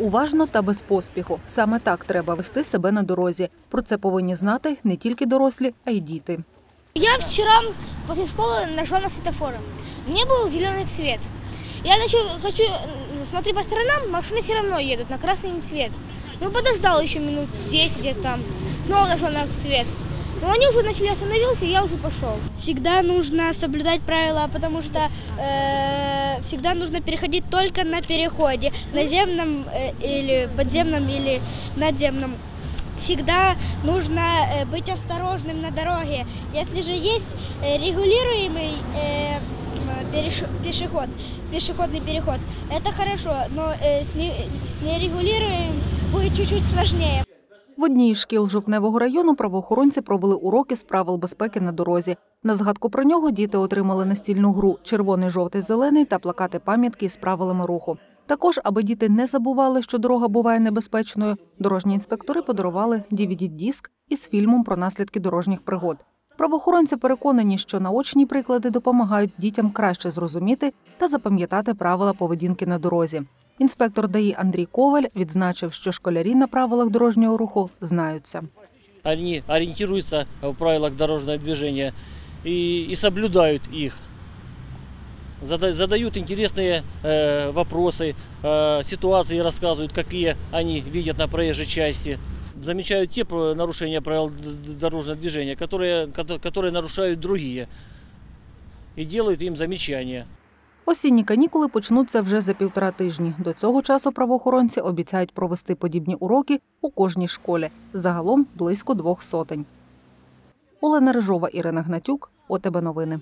Уважно та без поспіху. Саме так треба вести себе на дорозі. Про це повинні знати не тільки дорослі, а й діти. Я вчера после школы нашла на светофоре. Мне был зеленый цвет. Я начал, хочу м, смотреть по сторонам, машины все равно едут на красный цвет. Ну, подождал еще минут 10 где-то там. Снова нашла на цвет. Но они уже начали остановился, и я уже пошел. Всегда нужно соблюдать правила, потому что э, всегда нужно переходить только на переходе, наземном э, или подземном или надземном всегда нужно э, быть осторожным на дороге. Если же есть э, регулируемый э, пешеход, пешеходный переход, это хорошо, но э, с, не- с нерегулируемым будет чуть-чуть сложнее. В одній із шкіл Жовтневого району правоохоронці провели уроки з правил безпеки на дорозі. На згадку про нього діти отримали настільну гру червоний, жовтий, зелений та плакати пам'ятки з правилами руху. Також, аби діти не забували, що дорога буває небезпечною, дорожні інспектори подарували DVD-диск із фільмом про наслідки дорожніх пригод. Правоохоронці переконані, що наочні приклади допомагають дітям краще зрозуміти та запам'ятати правила поведінки на дорозі. Інспектор ДАІ Андрій Коваль відзначив, що школярі на правилах дорожнього руху знаються. Они ориентируются в правилах дорожного движения и, и соблюдают их. Зада- Задают интересные э, вопросы, э, ситуации рассказывают, какие они видят на проезжей части. Замечают те про- нарушения правил д- д- дорожного движения, которые, кото- которые нарушают другие. И делают им замечания. Осінні канікули почнуться вже за півтора тижні. До цього часу правоохоронці обіцяють провести подібні уроки у кожній школі. Загалом близько двох сотень. Олена Рижова, Ірина Гнатюк, ОТБ Новини.